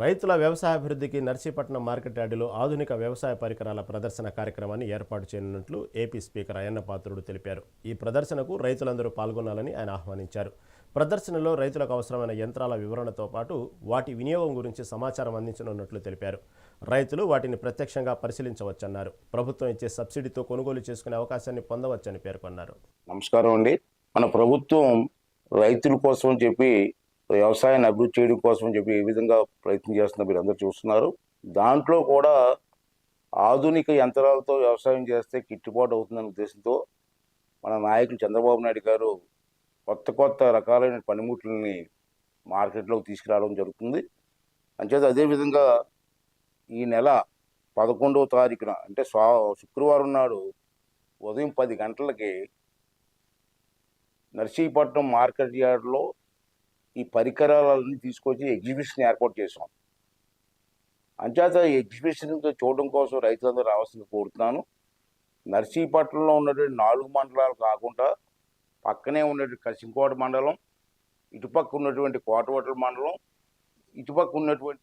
రైతుల వ్యవసాయ అభివృద్ధికి నర్సీపట్నం మార్కెట్ యార్డులో ఆధునిక వ్యవసాయ పరికరాల ప్రదర్శన కార్యక్రమాన్ని ఏర్పాటు చేయనున్నట్లు ఏపీ స్పీకర్ అయ్యన్న పాత్రుడు తెలిపారు. ఈ ప్రదర్శనకు రైతులందరూ పాల్గొనాలని ఆయన ఆహ్వానించారు. ప్రదర్శనలో రైతులకు అవసరమైన యంత్రాల వివరణతో పాటు వాటి వినియోగం గురించి సమాచారం అందించనున్నట్లు తెలిపారు. రైతులు వాటిని ప్రత్యక్షంగా పరిశీలించవచ్చన్నారు. ప్రభుత్వం ఇచ్చే సబ్సిడీతో కొనుగోలు చేసుకునే అవకాశాన్ని పొందవచ్చని పేర్కొన్నారు. నమస్కారం అండి. మన ప్రభుత్వం రైతుల కోసం చెప్పి సో వ్యవసాయాన్ని అభివృద్ధి చేయడం కోసం చెప్పి ఏ విధంగా ప్రయత్నం చేస్తున్నా మీరు అందరూ చూస్తున్నారు. దాంట్లో కూడా ఆధునిక యంత్రాలతో వ్యవసాయం చేస్తే గిట్టుబాటు అవుతుందనే ఉద్దేశంతో మన నాయకులు చంద్రబాబు నాయుడు గారు కొత్త కొత్త రకాలైన పనిముట్లని మార్కెట్లోకి తీసుకురావడం జరుగుతుంది. అంచేత అదేవిధంగా ఈ నెల పదకొండవ తారీఖున అంటే స్వా శుక్రవారం నాడు ఉదయం పది గంటలకి నర్సీపట్నం మార్కెట్ యార్డ్లో ఈ పరికరాలన్నీ తీసుకొచ్చి ఎగ్జిబిషన్ ఏర్పాటు చేసాం అంచేత ఈ ఎగ్జిబిషన్ చూడడం కోసం రైతులందరూ రావాల్సింది కోరుతున్నాను. నర్సీపట్నంలో ఉన్నటువంటి నాలుగు మండలాలు కాకుండా పక్కనే ఉన్నటువంటి కసింకోట మండలం ఇటుపక్క ఉన్నటువంటి కోటవటల మండలం ఇటుపక్క ఉన్నటువంటి